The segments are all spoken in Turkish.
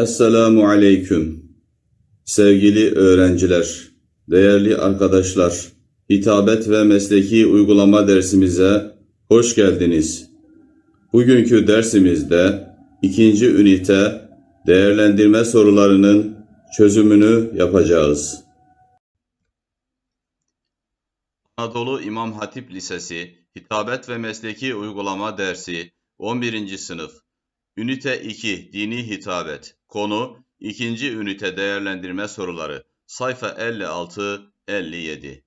Esselamu Aleyküm. Sevgili öğrenciler, değerli arkadaşlar, hitabet ve mesleki uygulama dersimize hoş geldiniz. Bugünkü dersimizde ikinci ünite değerlendirme sorularının çözümünü yapacağız. Anadolu İmam Hatip Lisesi Hitabet ve Mesleki Uygulama Dersi 11. sınıf Ünite 2 Dini Hitabet Konu 2. ünite değerlendirme soruları Sayfa 56-57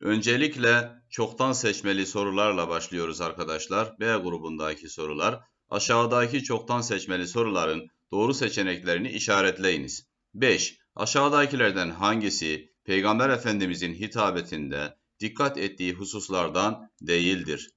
Öncelikle çoktan seçmeli sorularla başlıyoruz arkadaşlar. B grubundaki sorular. Aşağıdaki çoktan seçmeli soruların doğru seçeneklerini işaretleyiniz. 5. Aşağıdakilerden hangisi Peygamber Efendimizin hitabetinde dikkat ettiği hususlardan değildir?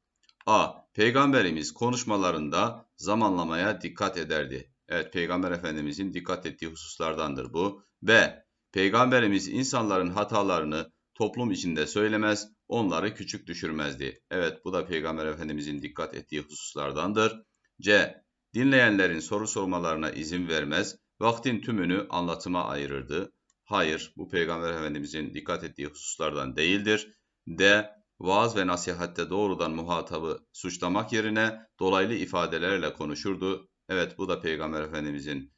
A. Peygamberimiz konuşmalarında zamanlamaya dikkat ederdi. Evet, Peygamber Efendimizin dikkat ettiği hususlardandır bu. B. Peygamberimiz insanların hatalarını toplum içinde söylemez, onları küçük düşürmezdi. Evet, bu da Peygamber Efendimizin dikkat ettiği hususlardandır. C. Dinleyenlerin soru sormalarına izin vermez, vaktin tümünü anlatıma ayırırdı. Hayır, bu Peygamber Efendimizin dikkat ettiği hususlardan değildir. D. Vaaz ve nasihatte doğrudan muhatabı suçlamak yerine dolaylı ifadelerle konuşurdu. Evet, bu da Peygamber Efendimizin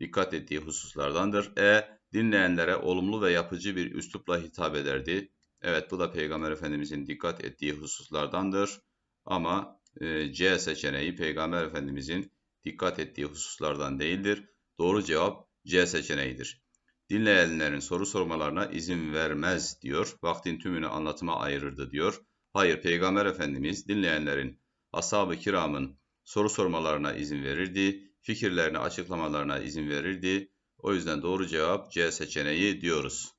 dikkat ettiği hususlardandır. E. Dinleyenlere olumlu ve yapıcı bir üslupla hitap ederdi. Evet, bu da Peygamber Efendimizin dikkat ettiği hususlardandır. Ama e, C seçeneği Peygamber Efendimizin dikkat ettiği hususlardan değildir. Doğru cevap C seçeneğidir. Dinleyenlerin soru sormalarına izin vermez diyor. Vaktin tümünü anlatıma ayırırdı diyor. Hayır, Peygamber Efendimiz dinleyenlerin, ashab-ı kiramın soru sormalarına izin verirdi, fikirlerini açıklamalarına izin verirdi. O yüzden doğru cevap C seçeneği diyoruz.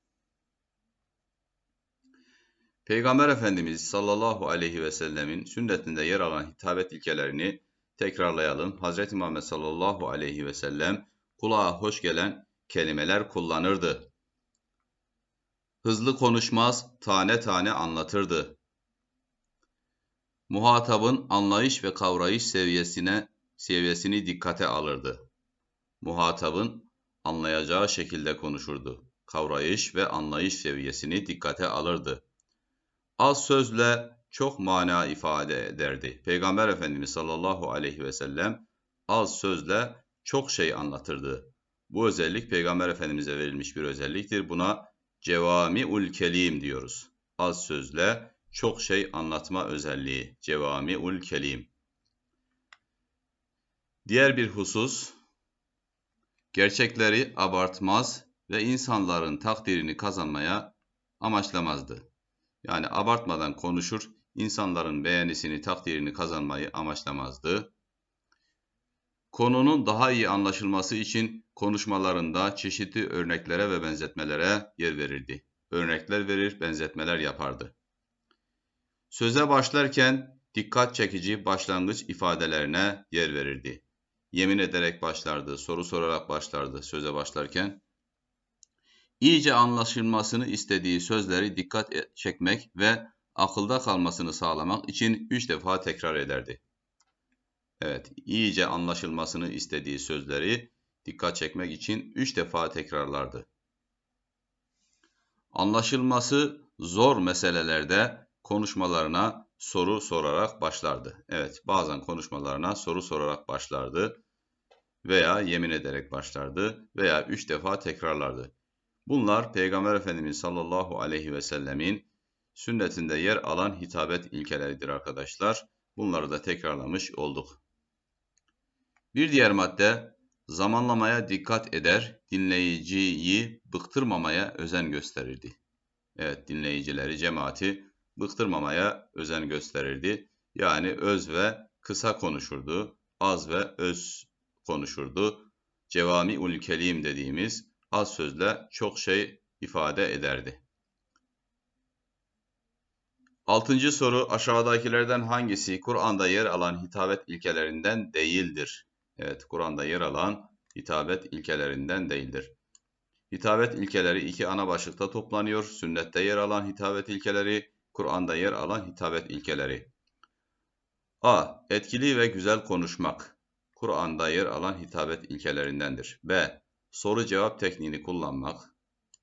Peygamber Efendimiz sallallahu aleyhi ve sellemin sünnetinde yer alan hitabet ilkelerini tekrarlayalım. Hz. Muhammed sallallahu aleyhi ve sellem kulağa hoş gelen kelimeler kullanırdı. Hızlı konuşmaz, tane tane anlatırdı. Muhatabın anlayış ve kavrayış seviyesine seviyesini dikkate alırdı. Muhatabın anlayacağı şekilde konuşurdu. Kavrayış ve anlayış seviyesini dikkate alırdı. Az sözle çok mana ifade ederdi. Peygamber Efendimiz sallallahu aleyhi ve sellem az sözle çok şey anlatırdı. Bu özellik Peygamber Efendimiz'e verilmiş bir özelliktir. Buna cevami ul kelim diyoruz. Az sözle çok şey anlatma özelliği. Cevami ul kelim. Diğer bir husus, gerçekleri abartmaz ve insanların takdirini kazanmaya amaçlamazdı. Yani abartmadan konuşur, insanların beğenisini, takdirini kazanmayı amaçlamazdı. Konunun daha iyi anlaşılması için konuşmalarında çeşitli örneklere ve benzetmelere yer verirdi. Örnekler verir, benzetmeler yapardı. Söze başlarken dikkat çekici başlangıç ifadelerine yer verirdi. Yemin ederek başlardı, soru sorarak başlardı söze başlarken. İyice anlaşılmasını istediği sözleri dikkat e- çekmek ve akılda kalmasını sağlamak için üç defa tekrar ederdi. Evet, iyice anlaşılmasını istediği sözleri dikkat çekmek için üç defa tekrarlardı. Anlaşılması zor meselelerde konuşmalarına soru sorarak başlardı. Evet, bazen konuşmalarına soru sorarak başlardı veya yemin ederek başlardı veya üç defa tekrarlardı. Bunlar Peygamber Efendimiz sallallahu aleyhi ve sellemin sünnetinde yer alan hitabet ilkeleridir arkadaşlar. Bunları da tekrarlamış olduk. Bir diğer madde zamanlamaya dikkat eder, dinleyiciyi bıktırmamaya özen gösterirdi. Evet, dinleyicileri, cemaati bıktırmamaya özen gösterirdi. Yani öz ve kısa konuşurdu, az ve öz konuşurdu. Cevami ul dediğimiz az sözle çok şey ifade ederdi. Altıncı soru aşağıdakilerden hangisi Kur'an'da yer alan hitabet ilkelerinden değildir? Evet, Kur'an'da yer alan hitabet ilkelerinden değildir. Hitabet ilkeleri iki ana başlıkta toplanıyor. Sünnette yer alan hitabet ilkeleri, Kur'an'da yer alan hitabet ilkeleri. A. Etkili ve güzel konuşmak. Kur'an'da yer alan hitabet ilkelerindendir. B. Soru cevap tekniğini kullanmak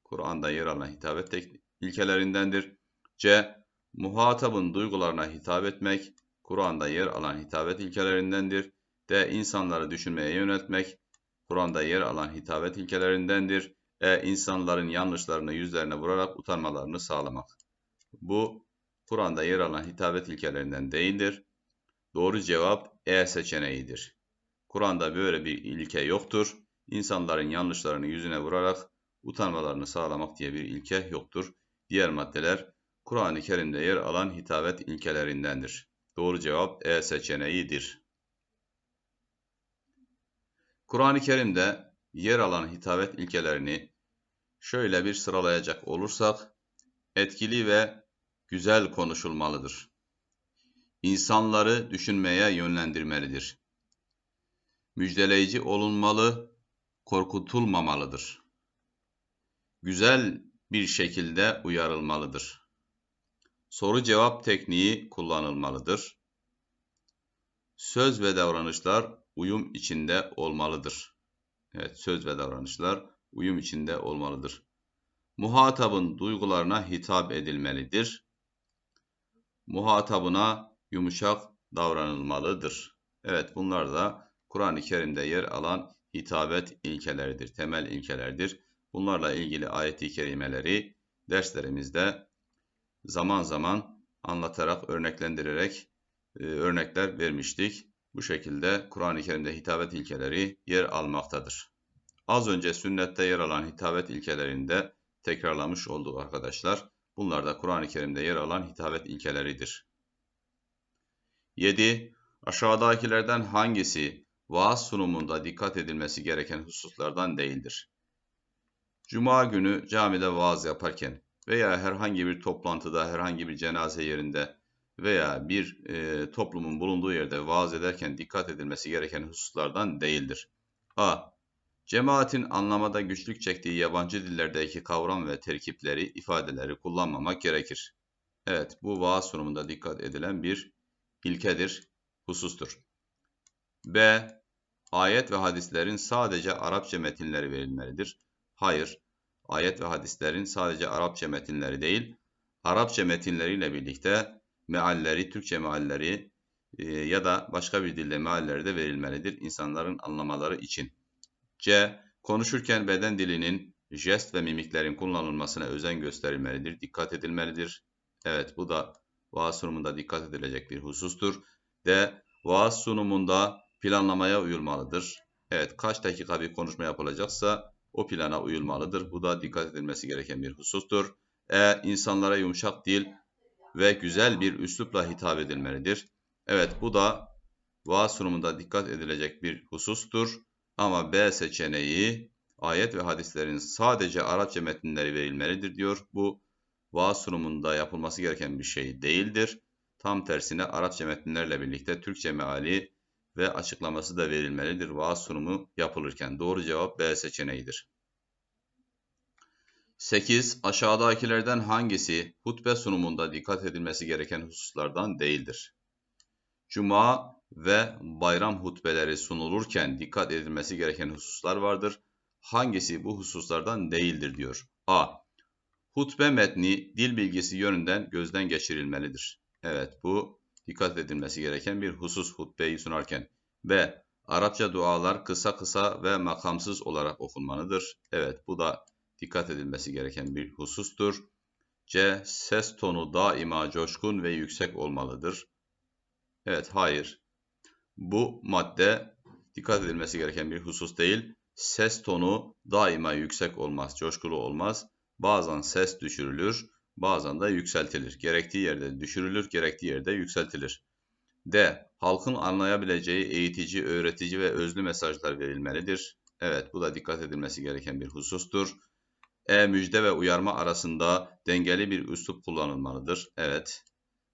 Kur'an'da yer alan hitabet ilkelerindendir. C. Muhatabın duygularına hitap etmek Kur'an'da yer alan hitabet ilkelerindendir. D. İnsanları düşünmeye yöneltmek Kur'an'da yer alan hitabet ilkelerindendir. E. İnsanların yanlışlarını yüzlerine vurarak utanmalarını sağlamak. Bu Kur'an'da yer alan hitabet ilkelerinden değildir. Doğru cevap E seçeneğidir. Kur'an'da böyle bir ilke yoktur. İnsanların yanlışlarını yüzüne vurarak utanmalarını sağlamak diye bir ilke yoktur. Diğer maddeler Kur'an-ı Kerim'de yer alan hitabet ilkelerindendir. Doğru cevap E seçeneğidir. Kur'an-ı Kerim'de yer alan hitabet ilkelerini şöyle bir sıralayacak olursak, etkili ve güzel konuşulmalıdır. İnsanları düşünmeye yönlendirmelidir. Müjdeleyici olunmalı, korkutulmamalıdır. Güzel bir şekilde uyarılmalıdır. Soru cevap tekniği kullanılmalıdır. Söz ve davranışlar uyum içinde olmalıdır. Evet, söz ve davranışlar uyum içinde olmalıdır. Muhatabın duygularına hitap edilmelidir. Muhatabına yumuşak davranılmalıdır. Evet, bunlar da Kur'an-ı Kerim'de yer alan hitabet ilkeleridir, temel ilkelerdir. Bunlarla ilgili ayet-i kerimeleri derslerimizde zaman zaman anlatarak, örneklendirerek e, örnekler vermiştik. Bu şekilde Kur'an-ı Kerim'de hitabet ilkeleri yer almaktadır. Az önce sünnette yer alan hitabet ilkelerinde tekrarlamış olduk arkadaşlar. Bunlar da Kur'an-ı Kerim'de yer alan hitabet ilkeleridir. 7. Aşağıdakilerden hangisi vaaz sunumunda dikkat edilmesi gereken hususlardan değildir? Cuma günü camide vaaz yaparken veya herhangi bir toplantıda, herhangi bir cenaze yerinde veya bir e, toplumun bulunduğu yerde vaaz ederken dikkat edilmesi gereken hususlardan değildir. A. Cemaatin anlamada güçlük çektiği yabancı dillerdeki kavram ve terkipleri, ifadeleri kullanmamak gerekir. Evet, bu vaaz sunumunda dikkat edilen bir ilkedir, husustur. B. Ayet ve hadislerin sadece Arapça metinleri verilmelidir. Hayır, ayet ve hadislerin sadece Arapça metinleri değil, Arapça metinleriyle birlikte mealleri, Türkçe mealleri e, ya da başka bir dilde mealleri de verilmelidir insanların anlamaları için. C. Konuşurken beden dilinin, jest ve mimiklerin kullanılmasına özen gösterilmelidir, dikkat edilmelidir. Evet bu da vaaz sunumunda dikkat edilecek bir husustur. D. Vaaz sunumunda planlamaya uyulmalıdır. Evet kaç dakika bir konuşma yapılacaksa o plana uyulmalıdır. Bu da dikkat edilmesi gereken bir husustur. E. insanlara yumuşak dil ve güzel bir üslupla hitap edilmelidir. Evet bu da vaaz sunumunda dikkat edilecek bir husustur. Ama B seçeneği ayet ve hadislerin sadece Arapça metinleri verilmelidir diyor. Bu vaaz sunumunda yapılması gereken bir şey değildir. Tam tersine Arapça metinlerle birlikte Türkçe meali ve açıklaması da verilmelidir vaaz sunumu yapılırken. Doğru cevap B seçeneğidir. 8. Aşağıdakilerden hangisi hutbe sunumunda dikkat edilmesi gereken hususlardan değildir? Cuma ve bayram hutbeleri sunulurken dikkat edilmesi gereken hususlar vardır. Hangisi bu hususlardan değildir diyor. A. Hutbe metni dil bilgisi yönünden gözden geçirilmelidir. Evet bu dikkat edilmesi gereken bir husus hutbeyi sunarken. B. Arapça dualar kısa kısa ve makamsız olarak okunmalıdır. Evet bu da dikkat edilmesi gereken bir husustur. C. Ses tonu daima coşkun ve yüksek olmalıdır. Evet, hayır. Bu madde dikkat edilmesi gereken bir husus değil. Ses tonu daima yüksek olmaz, coşkulu olmaz. Bazen ses düşürülür, bazen de yükseltilir. Gerektiği yerde düşürülür, gerektiği yerde yükseltilir. D. Halkın anlayabileceği eğitici, öğretici ve özlü mesajlar verilmelidir. Evet, bu da dikkat edilmesi gereken bir husustur. E. Müjde ve uyarma arasında dengeli bir üslup kullanılmalıdır. Evet,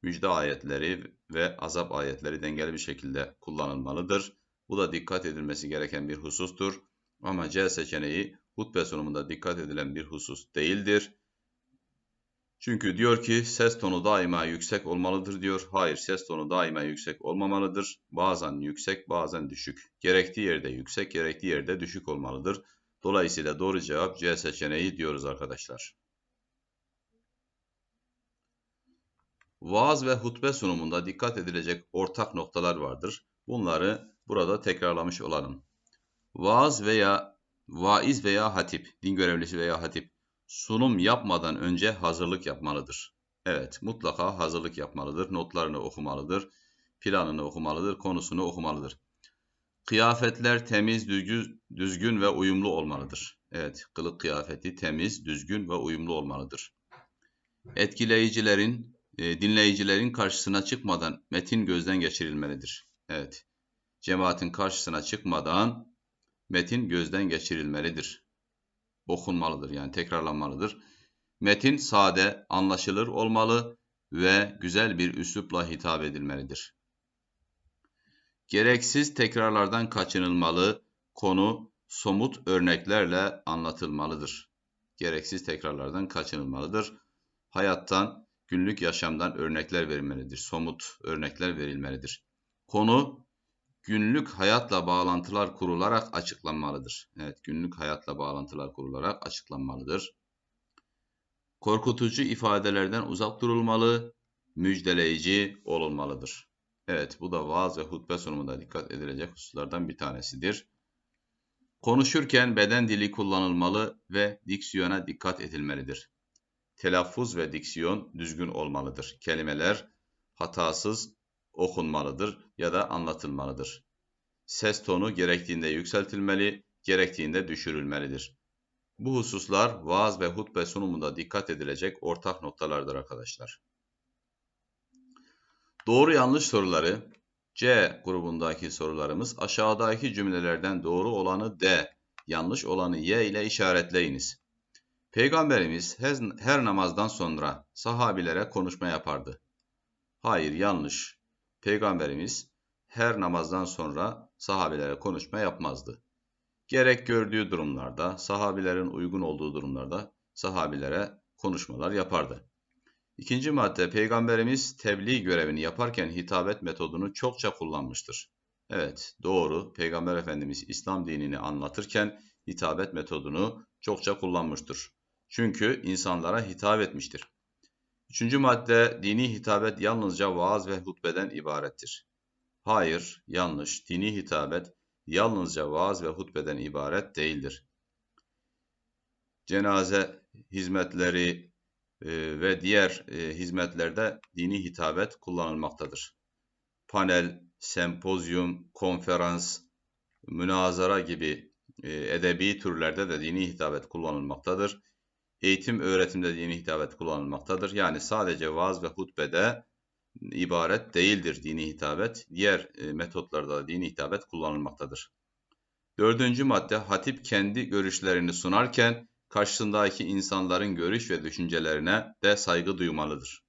müjde ayetleri ve azap ayetleri dengeli bir şekilde kullanılmalıdır. Bu da dikkat edilmesi gereken bir husustur. Ama C seçeneği hutbe sunumunda dikkat edilen bir husus değildir. Çünkü diyor ki ses tonu daima yüksek olmalıdır diyor. Hayır ses tonu daima yüksek olmamalıdır. Bazen yüksek bazen düşük. Gerektiği yerde yüksek gerektiği yerde düşük olmalıdır. Dolayısıyla doğru cevap C seçeneği diyoruz arkadaşlar. Vaaz ve hutbe sunumunda dikkat edilecek ortak noktalar vardır. Bunları burada tekrarlamış olalım. Vaaz veya vaiz veya hatip, din görevlisi veya hatip sunum yapmadan önce hazırlık yapmalıdır. Evet, mutlaka hazırlık yapmalıdır. Notlarını okumalıdır, planını okumalıdır, konusunu okumalıdır. Kıyafetler temiz, düzgün ve uyumlu olmalıdır. Evet, kılık kıyafeti temiz, düzgün ve uyumlu olmalıdır. Etkileyicilerin, e, dinleyicilerin karşısına çıkmadan metin gözden geçirilmelidir. Evet, cemaatin karşısına çıkmadan metin gözden geçirilmelidir. Okunmalıdır yani tekrarlanmalıdır. Metin sade, anlaşılır olmalı ve güzel bir üslupla hitap edilmelidir. Gereksiz tekrarlardan kaçınılmalı, konu somut örneklerle anlatılmalıdır. Gereksiz tekrarlardan kaçınılmalıdır. Hayattan, günlük yaşamdan örnekler verilmelidir. Somut örnekler verilmelidir. Konu günlük hayatla bağlantılar kurularak açıklanmalıdır. Evet, günlük hayatla bağlantılar kurularak açıklanmalıdır. Korkutucu ifadelerden uzak durulmalı, müjdeleyici olunmalıdır. Evet, bu da vaaz ve hutbe sunumunda dikkat edilecek hususlardan bir tanesidir. Konuşurken beden dili kullanılmalı ve diksiyona dikkat edilmelidir. Telaffuz ve diksiyon düzgün olmalıdır. Kelimeler hatasız okunmalıdır ya da anlatılmalıdır. Ses tonu gerektiğinde yükseltilmeli, gerektiğinde düşürülmelidir. Bu hususlar vaaz ve hutbe sunumunda dikkat edilecek ortak noktalardır arkadaşlar. Doğru yanlış soruları C grubundaki sorularımız aşağıdaki cümlelerden doğru olanı D, yanlış olanı Y ile işaretleyiniz. Peygamberimiz her namazdan sonra sahabilere konuşma yapardı. Hayır yanlış. Peygamberimiz her namazdan sonra sahabilere konuşma yapmazdı. Gerek gördüğü durumlarda, sahabilerin uygun olduğu durumlarda sahabilere konuşmalar yapardı. İkinci madde, Peygamberimiz tebliğ görevini yaparken hitabet metodunu çokça kullanmıştır. Evet, doğru. Peygamber Efendimiz İslam dinini anlatırken hitabet metodunu çokça kullanmıştır. Çünkü insanlara hitap etmiştir. Üçüncü madde, dini hitabet yalnızca vaaz ve hutbeden ibarettir. Hayır, yanlış. Dini hitabet yalnızca vaaz ve hutbeden ibaret değildir. Cenaze hizmetleri e, ve diğer e, hizmetlerde dini hitabet kullanılmaktadır. Panel, sempozyum, konferans, münazara gibi e, edebi türlerde de dini hitabet kullanılmaktadır. Eğitim öğretimde dini hitabet kullanılmaktadır. Yani sadece vaaz ve hutbede ibaret değildir dini hitabet. Diğer e, metotlarda da dini hitabet kullanılmaktadır. Dördüncü madde hatip kendi görüşlerini sunarken karşısındaki insanların görüş ve düşüncelerine de saygı duymalıdır.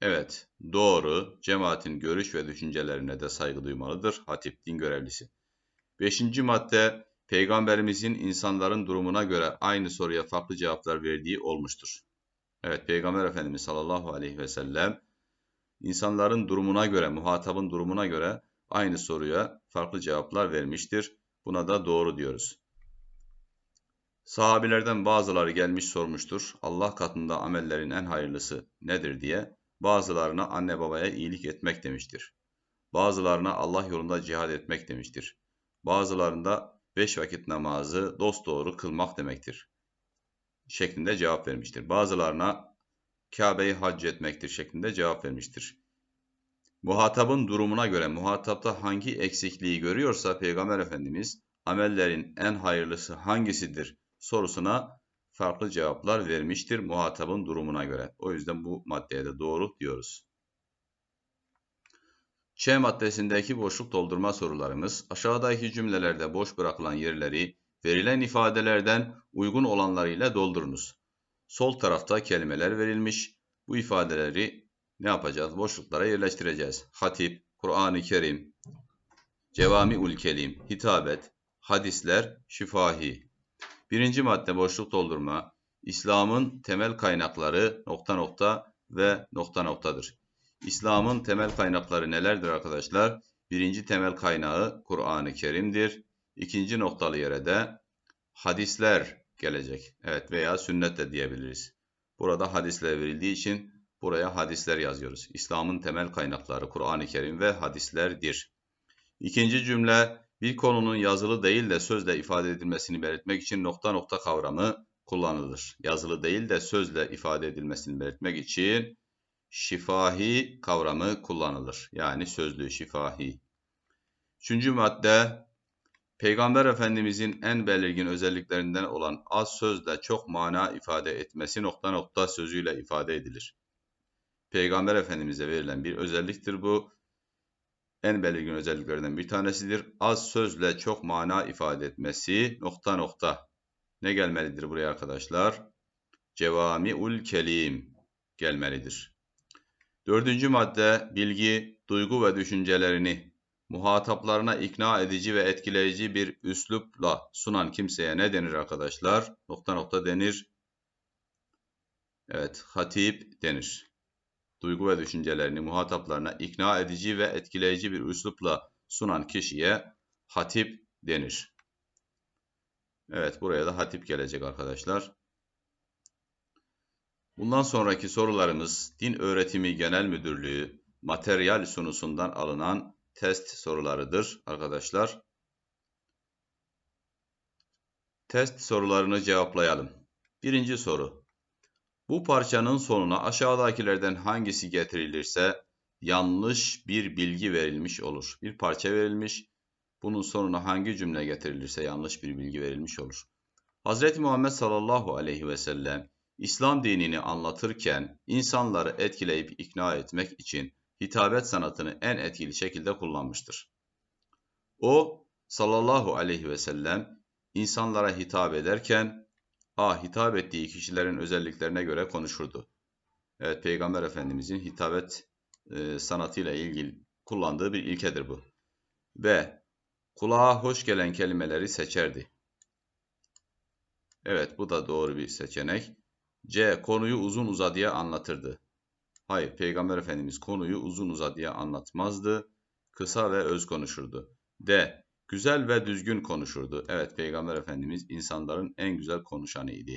Evet, doğru. Cemaatin görüş ve düşüncelerine de saygı duymalıdır. Hatip din görevlisi. Beşinci madde Peygamberimizin insanların durumuna göre aynı soruya farklı cevaplar verdiği olmuştur. Evet, Peygamber Efendimiz sallallahu aleyhi ve sellem insanların durumuna göre, muhatabın durumuna göre aynı soruya farklı cevaplar vermiştir. Buna da doğru diyoruz. Sahabilerden bazıları gelmiş sormuştur. Allah katında amellerin en hayırlısı nedir diye. Bazılarına anne babaya iyilik etmek demiştir. Bazılarına Allah yolunda cihad etmek demiştir. Bazılarında beş vakit namazı dosdoğru kılmak demektir. Şeklinde cevap vermiştir. Bazılarına Kabe'yi hac etmektir şeklinde cevap vermiştir. Muhatabın durumuna göre muhatapta hangi eksikliği görüyorsa Peygamber Efendimiz amellerin en hayırlısı hangisidir sorusuna farklı cevaplar vermiştir muhatabın durumuna göre. O yüzden bu maddeye de doğru diyoruz. Ç maddesindeki boşluk doldurma sorularımız aşağıdaki cümlelerde boş bırakılan yerleri verilen ifadelerden uygun olanlarıyla doldurunuz. Sol tarafta kelimeler verilmiş. Bu ifadeleri ne yapacağız? Boşluklara yerleştireceğiz. Hatip, Kur'an-ı Kerim, Cevami ul Kelim, hitabet, hadisler, şifahi. Birinci madde boşluk doldurma. İslam'ın temel kaynakları nokta nokta ve nokta noktadır. İslam'ın temel kaynakları nelerdir arkadaşlar? Birinci temel kaynağı Kur'an-ı Kerim'dir. İkinci noktalı yere de hadisler gelecek. Evet veya sünnet de diyebiliriz. Burada hadisler verildiği için buraya hadisler yazıyoruz. İslam'ın temel kaynakları Kur'an-ı Kerim ve hadislerdir. İkinci cümle bir konunun yazılı değil de sözle ifade edilmesini belirtmek için nokta nokta kavramı kullanılır. Yazılı değil de sözle ifade edilmesini belirtmek için şifahi kavramı kullanılır. Yani sözlü şifahi. Üçüncü madde Peygamber Efendimizin en belirgin özelliklerinden olan az sözle çok mana ifade etmesi nokta nokta sözüyle ifade edilir. Peygamber Efendimiz'e verilen bir özelliktir bu. En belirgin özelliklerinden bir tanesidir. Az sözle çok mana ifade etmesi nokta nokta. Ne gelmelidir buraya arkadaşlar? Cevami ul kelim gelmelidir. Dördüncü madde bilgi, duygu ve düşüncelerini muhataplarına ikna edici ve etkileyici bir üslupla sunan kimseye ne denir arkadaşlar? Nokta nokta denir. Evet, hatip denir. Duygu ve düşüncelerini muhataplarına ikna edici ve etkileyici bir üslupla sunan kişiye hatip denir. Evet, buraya da hatip gelecek arkadaşlar. Bundan sonraki sorularımız Din Öğretimi Genel Müdürlüğü materyal sunusundan alınan test sorularıdır arkadaşlar. Test sorularını cevaplayalım. Birinci soru. Bu parçanın sonuna aşağıdakilerden hangisi getirilirse yanlış bir bilgi verilmiş olur. Bir parça verilmiş. Bunun sonuna hangi cümle getirilirse yanlış bir bilgi verilmiş olur. Hz. Muhammed sallallahu aleyhi ve sellem İslam dinini anlatırken insanları etkileyip ikna etmek için hitabet sanatını en etkili şekilde kullanmıştır. O sallallahu aleyhi ve sellem insanlara hitap ederken A. Hitap ettiği kişilerin özelliklerine göre konuşurdu. Evet Peygamber Efendimizin hitabet e, sanatıyla ilgili kullandığı bir ilkedir bu. B. Kulağa hoş gelen kelimeleri seçerdi. Evet bu da doğru bir seçenek. C. Konuyu uzun uzadıya anlatırdı. Hayır, Peygamber Efendimiz konuyu uzun uzadıya anlatmazdı. Kısa ve öz konuşurdu. D. Güzel ve düzgün konuşurdu. Evet, Peygamber Efendimiz insanların en güzel konuşanıydı.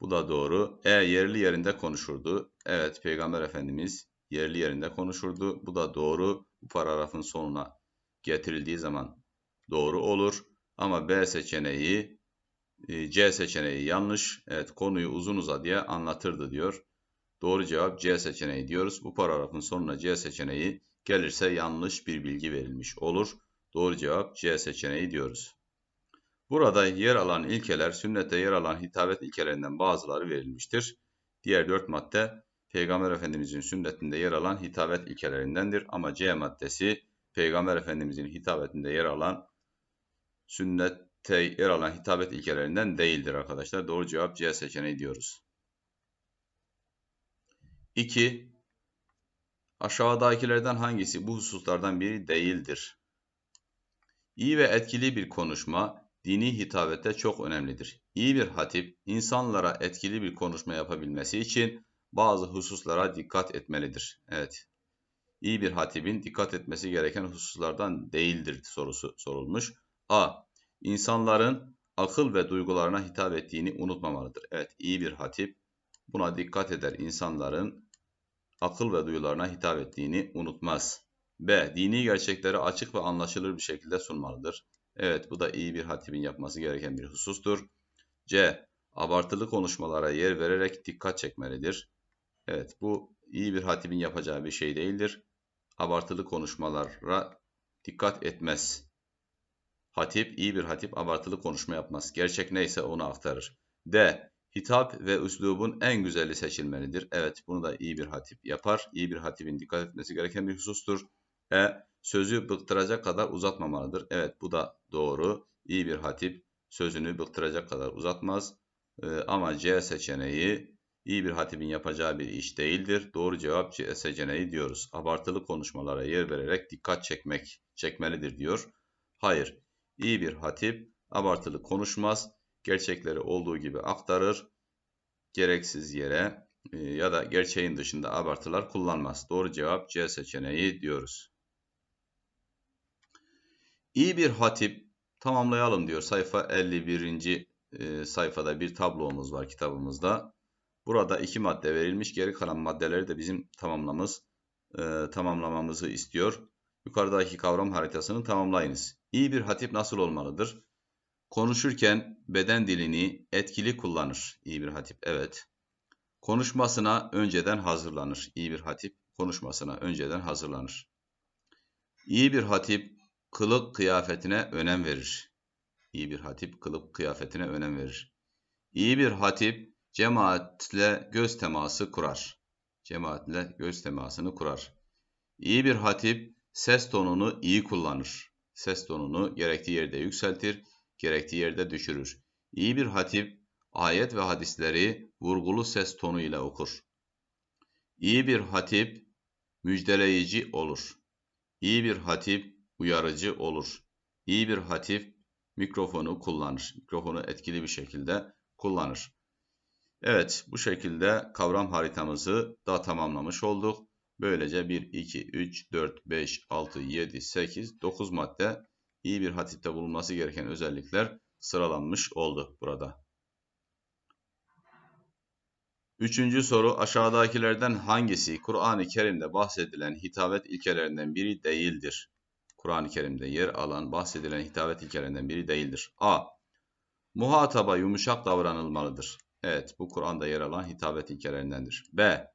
Bu da doğru. E. Yerli yerinde konuşurdu. Evet, Peygamber Efendimiz yerli yerinde konuşurdu. Bu da doğru. Bu paragrafın sonuna getirildiği zaman doğru olur. Ama B seçeneği, C seçeneği yanlış. Evet, konuyu uzun uzadıya anlatırdı diyor. Doğru cevap C seçeneği diyoruz. Bu paragrafın sonuna C seçeneği gelirse yanlış bir bilgi verilmiş olur. Doğru cevap C seçeneği diyoruz. Burada yer alan ilkeler sünnette yer alan hitabet ilkelerinden bazıları verilmiştir. Diğer dört madde Peygamber Efendimizin sünnetinde yer alan hitabet ilkelerindendir. Ama C maddesi Peygamber Efendimizin hitabetinde yer alan sünnette yer alan hitabet ilkelerinden değildir arkadaşlar. Doğru cevap C seçeneği diyoruz. 2. Aşağıdakilerden hangisi bu hususlardan biri değildir? İyi ve etkili bir konuşma dini hitabette çok önemlidir. İyi bir hatip insanlara etkili bir konuşma yapabilmesi için bazı hususlara dikkat etmelidir. Evet. İyi bir hatibin dikkat etmesi gereken hususlardan değildir sorusu sorulmuş. A. İnsanların akıl ve duygularına hitap ettiğini unutmamalıdır. Evet, iyi bir hatip buna dikkat eder. İnsanların akıl ve duyularına hitap ettiğini unutmaz. B. Dini gerçekleri açık ve anlaşılır bir şekilde sunmalıdır. Evet bu da iyi bir hatibin yapması gereken bir husustur. C. Abartılı konuşmalara yer vererek dikkat çekmelidir. Evet bu iyi bir hatibin yapacağı bir şey değildir. Abartılı konuşmalara dikkat etmez. Hatip, iyi bir hatip abartılı konuşma yapmaz. Gerçek neyse onu aktarır. D. Hitap ve üslubun en güzeli seçilmelidir. Evet bunu da iyi bir hatip yapar. İyi bir hatibin dikkat etmesi gereken bir husustur. E. Sözü bıktıracak kadar uzatmamalıdır. Evet bu da doğru. İyi bir hatip sözünü bıktıracak kadar uzatmaz. E, ama C seçeneği iyi bir hatibin yapacağı bir iş değildir. Doğru cevap C seçeneği diyoruz. Abartılı konuşmalara yer vererek dikkat çekmek çekmelidir diyor. Hayır. İyi bir hatip abartılı konuşmaz gerçekleri olduğu gibi aktarır. gereksiz yere e, ya da gerçeğin dışında abartılar kullanmaz. Doğru cevap C seçeneği diyoruz. İyi bir hatip tamamlayalım diyor. Sayfa 51. E, sayfada bir tablomuz var kitabımızda. Burada iki madde verilmiş. Geri kalan maddeleri de bizim tamamlamamız, e, tamamlamamızı istiyor. Yukarıdaki kavram haritasını tamamlayınız. İyi bir hatip nasıl olmalıdır? Konuşurken beden dilini etkili kullanır. İyi bir hatip, evet. Konuşmasına önceden hazırlanır. İyi bir hatip konuşmasına önceden hazırlanır. İyi bir hatip kılık kıyafetine önem verir. İyi bir hatip kılık kıyafetine önem verir. İyi bir hatip cemaatle göz teması kurar. Cemaatle göz temasını kurar. İyi bir hatip ses tonunu iyi kullanır. Ses tonunu gerektiği yerde yükseltir, gerektiği yerde düşürür. İyi bir hatip ayet ve hadisleri vurgulu ses tonu ile okur. İyi bir hatip müjdeleyici olur. İyi bir hatip uyarıcı olur. İyi bir hatip mikrofonu kullanır. Mikrofonu etkili bir şekilde kullanır. Evet, bu şekilde kavram haritamızı da tamamlamış olduk. Böylece 1, 2, 3, 4, 5, 6, 7, 8, 9 madde iyi bir hatipte bulunması gereken özellikler sıralanmış oldu burada. Üçüncü soru aşağıdakilerden hangisi Kur'an-ı Kerim'de bahsedilen hitabet ilkelerinden biri değildir? Kur'an-ı Kerim'de yer alan bahsedilen hitabet ilkelerinden biri değildir. A. Muhataba yumuşak davranılmalıdır. Evet bu Kur'an'da yer alan hitabet ilkelerindendir. B.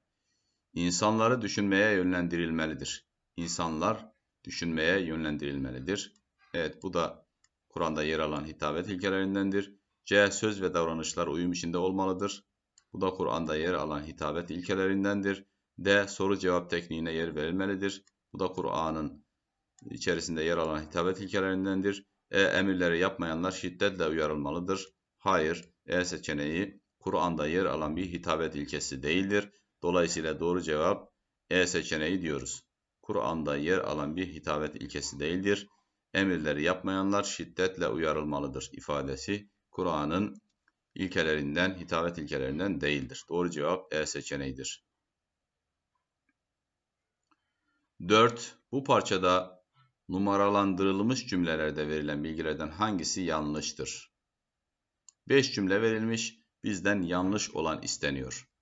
İnsanları düşünmeye yönlendirilmelidir. İnsanlar düşünmeye yönlendirilmelidir. Evet bu da Kur'an'da yer alan hitabet ilkelerindendir. C. Söz ve davranışlar uyum içinde olmalıdır. Bu da Kur'an'da yer alan hitabet ilkelerindendir. D. Soru cevap tekniğine yer verilmelidir. Bu da Kur'an'ın içerisinde yer alan hitabet ilkelerindendir. E. Emirleri yapmayanlar şiddetle uyarılmalıdır. Hayır. E seçeneği Kur'an'da yer alan bir hitabet ilkesi değildir. Dolayısıyla doğru cevap E seçeneği diyoruz. Kur'an'da yer alan bir hitabet ilkesi değildir. Emirleri yapmayanlar şiddetle uyarılmalıdır ifadesi Kur'an'ın ilkelerinden, hitabet ilkelerinden değildir. Doğru cevap E seçeneğidir. 4. Bu parçada numaralandırılmış cümlelerde verilen bilgilerden hangisi yanlıştır? 5 cümle verilmiş, bizden yanlış olan isteniyor.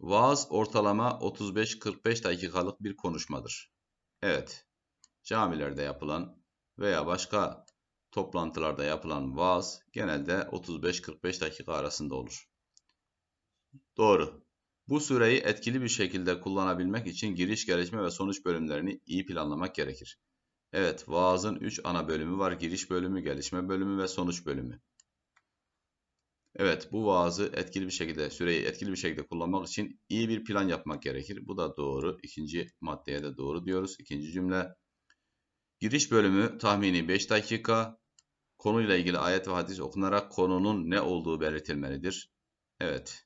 Vaaz ortalama 35-45 dakikalık bir konuşmadır. Evet, camilerde yapılan veya başka toplantılarda yapılan vaaz genelde 35-45 dakika arasında olur. Doğru. Bu süreyi etkili bir şekilde kullanabilmek için giriş, gelişme ve sonuç bölümlerini iyi planlamak gerekir. Evet, vaazın 3 ana bölümü var. Giriş bölümü, gelişme bölümü ve sonuç bölümü. Evet, bu vaazı etkili bir şekilde, süreyi etkili bir şekilde kullanmak için iyi bir plan yapmak gerekir. Bu da doğru. İkinci maddeye de doğru diyoruz. İkinci cümle. Giriş bölümü tahmini 5 dakika. Konuyla ilgili ayet ve hadis okunarak konunun ne olduğu belirtilmelidir. Evet,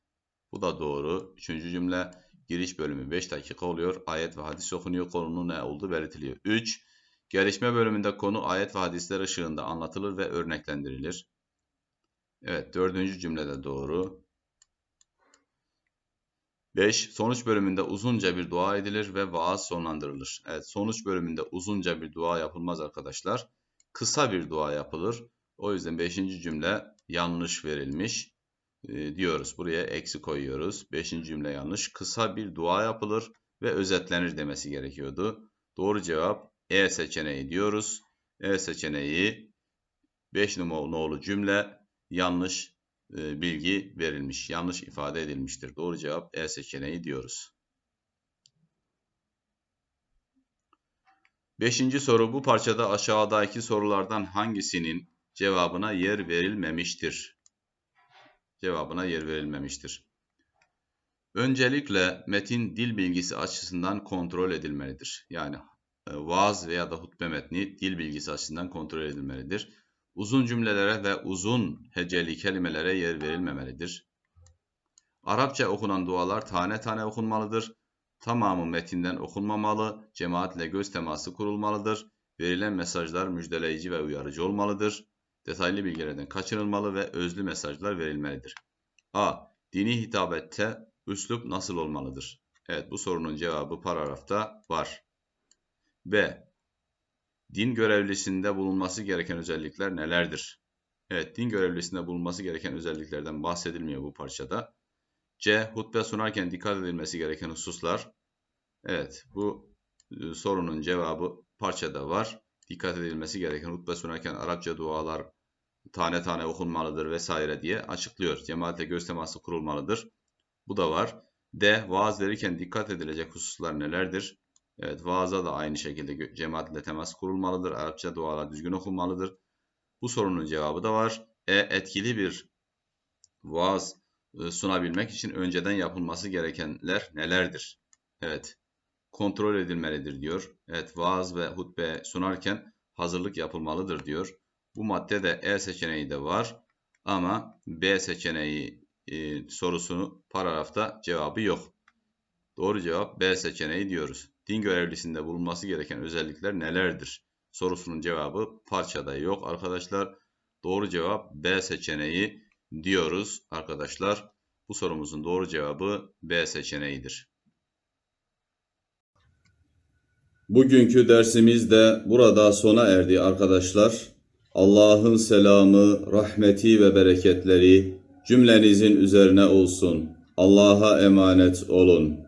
bu da doğru. Üçüncü cümle. Giriş bölümü 5 dakika oluyor. Ayet ve hadis okunuyor. Konunun ne olduğu belirtiliyor. 3. Gelişme bölümünde konu ayet ve hadisler ışığında anlatılır ve örneklendirilir. Evet dördüncü cümlede doğru. 5. Sonuç bölümünde uzunca bir dua edilir ve vaaz sonlandırılır. Evet sonuç bölümünde uzunca bir dua yapılmaz arkadaşlar. Kısa bir dua yapılır. O yüzden 5. cümle yanlış verilmiş e, diyoruz. Buraya eksi koyuyoruz. 5. cümle yanlış. Kısa bir dua yapılır ve özetlenir demesi gerekiyordu. Doğru cevap E seçeneği diyoruz. E seçeneği 5 numaralı cümle yanlış e, bilgi verilmiş, yanlış ifade edilmiştir. Doğru cevap E seçeneği diyoruz. Beşinci soru bu parçada aşağıdaki sorulardan hangisinin cevabına yer verilmemiştir? Cevabına yer verilmemiştir. Öncelikle metin dil bilgisi açısından kontrol edilmelidir. Yani e, vaaz veya da hutbe metni dil bilgisi açısından kontrol edilmelidir. Uzun cümlelere ve uzun heceli kelimelere yer verilmemelidir. Arapça okunan dualar tane tane okunmalıdır. Tamamı metinden okunmamalı, cemaatle göz teması kurulmalıdır. Verilen mesajlar müjdeleyici ve uyarıcı olmalıdır. Detaylı bilgilerden kaçınılmalı ve özlü mesajlar verilmelidir. A. Dini hitabette üslup nasıl olmalıdır? Evet bu sorunun cevabı paragrafta var. B. Din görevlisinde bulunması gereken özellikler nelerdir? Evet, din görevlisinde bulunması gereken özelliklerden bahsedilmiyor bu parçada. C. Hutbe sunarken dikkat edilmesi gereken hususlar. Evet, bu e, sorunun cevabı parçada var. Dikkat edilmesi gereken hutbe sunarken Arapça dualar tane tane okunmalıdır vesaire diye açıklıyor. Cemaatle göz teması kurulmalıdır. Bu da var. D. Vaaz verirken dikkat edilecek hususlar nelerdir? Evet, vaaza da aynı şekilde cemaatle temas kurulmalıdır. Arapça dualar düzgün okunmalıdır. Bu sorunun cevabı da var. E. Etkili bir vaaz e, sunabilmek için önceden yapılması gerekenler nelerdir? Evet, kontrol edilmelidir diyor. Evet, vaaz ve hutbe sunarken hazırlık yapılmalıdır diyor. Bu maddede E seçeneği de var ama B seçeneği e, sorusunu paragrafta cevabı yok. Doğru cevap B seçeneği diyoruz. Din görevlisinde bulunması gereken özellikler nelerdir? Sorusunun cevabı parçada yok arkadaşlar. Doğru cevap B seçeneği diyoruz arkadaşlar. Bu sorumuzun doğru cevabı B seçeneğidir. Bugünkü dersimiz de burada sona erdi arkadaşlar. Allah'ın selamı, rahmeti ve bereketleri cümlenizin üzerine olsun. Allah'a emanet olun.